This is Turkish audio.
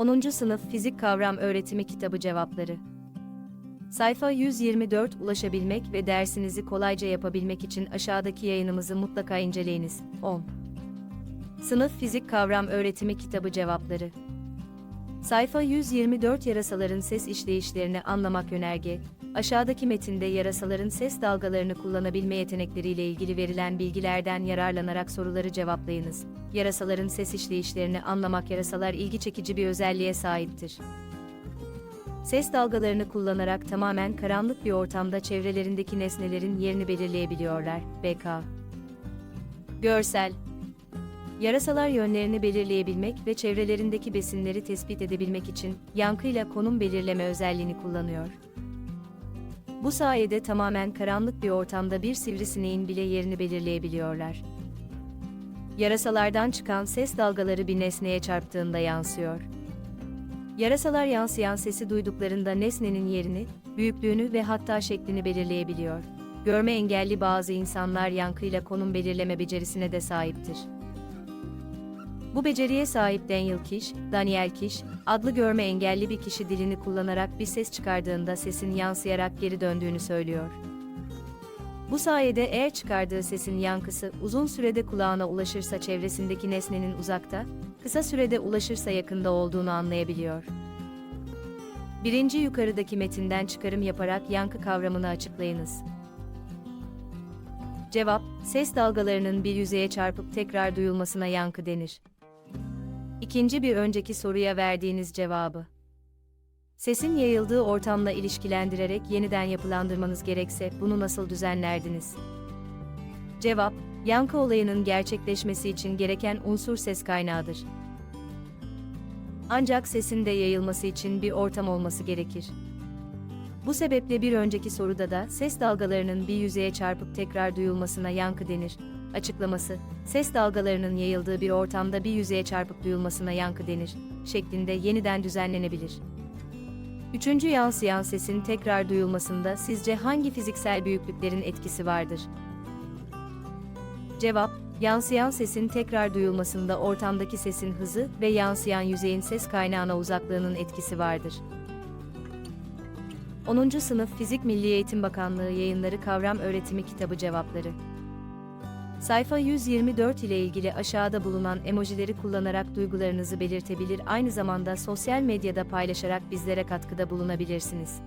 10. Sınıf Fizik Kavram Öğretimi Kitabı Cevapları Sayfa 124 ulaşabilmek ve dersinizi kolayca yapabilmek için aşağıdaki yayınımızı mutlaka inceleyiniz. 10. Sınıf Fizik Kavram Öğretimi Kitabı Cevapları Sayfa 124 Yarasaların ses işleyişlerini anlamak yönerge, aşağıdaki metinde yarasaların ses dalgalarını kullanabilme yetenekleriyle ilgili verilen bilgilerden yararlanarak soruları cevaplayınız. Yarasaların ses işleyişlerini anlamak yarasalar ilgi çekici bir özelliğe sahiptir. Ses dalgalarını kullanarak tamamen karanlık bir ortamda çevrelerindeki nesnelerin yerini belirleyebiliyorlar. BK Görsel Yarasalar yönlerini belirleyebilmek ve çevrelerindeki besinleri tespit edebilmek için yankıyla konum belirleme özelliğini kullanıyor. Bu sayede tamamen karanlık bir ortamda bir sivrisineğin bile yerini belirleyebiliyorlar. Yarasalardan çıkan ses dalgaları bir nesneye çarptığında yansıyor. Yarasalar yansıyan sesi duyduklarında nesnenin yerini, büyüklüğünü ve hatta şeklini belirleyebiliyor. Görme engelli bazı insanlar yankıyla konum belirleme becerisine de sahiptir. Bu beceriye sahip Daniel Kish, Daniel Kish, adlı görme engelli bir kişi dilini kullanarak bir ses çıkardığında sesin yansıyarak geri döndüğünü söylüyor. Bu sayede eğer çıkardığı sesin yankısı uzun sürede kulağına ulaşırsa çevresindeki nesnenin uzakta, kısa sürede ulaşırsa yakında olduğunu anlayabiliyor. Birinci yukarıdaki metinden çıkarım yaparak yankı kavramını açıklayınız. Cevap, ses dalgalarının bir yüzeye çarpıp tekrar duyulmasına yankı denir. İkinci bir önceki soruya verdiğiniz cevabı. Sesin yayıldığı ortamla ilişkilendirerek yeniden yapılandırmanız gerekse bunu nasıl düzenlerdiniz? Cevap, yankı olayının gerçekleşmesi için gereken unsur ses kaynağıdır. Ancak sesin de yayılması için bir ortam olması gerekir. Bu sebeple bir önceki soruda da ses dalgalarının bir yüzeye çarpıp tekrar duyulmasına yankı denir. Açıklaması, ses dalgalarının yayıldığı bir ortamda bir yüzeye çarpıp duyulmasına yankı denir, şeklinde yeniden düzenlenebilir. Üçüncü yansıyan sesin tekrar duyulmasında sizce hangi fiziksel büyüklüklerin etkisi vardır? Cevap, yansıyan sesin tekrar duyulmasında ortamdaki sesin hızı ve yansıyan yüzeyin ses kaynağına uzaklığının etkisi vardır. 10. Sınıf Fizik Milli Eğitim Bakanlığı Yayınları Kavram Öğretimi Kitabı Cevapları Sayfa 124 ile ilgili aşağıda bulunan emojileri kullanarak duygularınızı belirtebilir aynı zamanda sosyal medyada paylaşarak bizlere katkıda bulunabilirsiniz.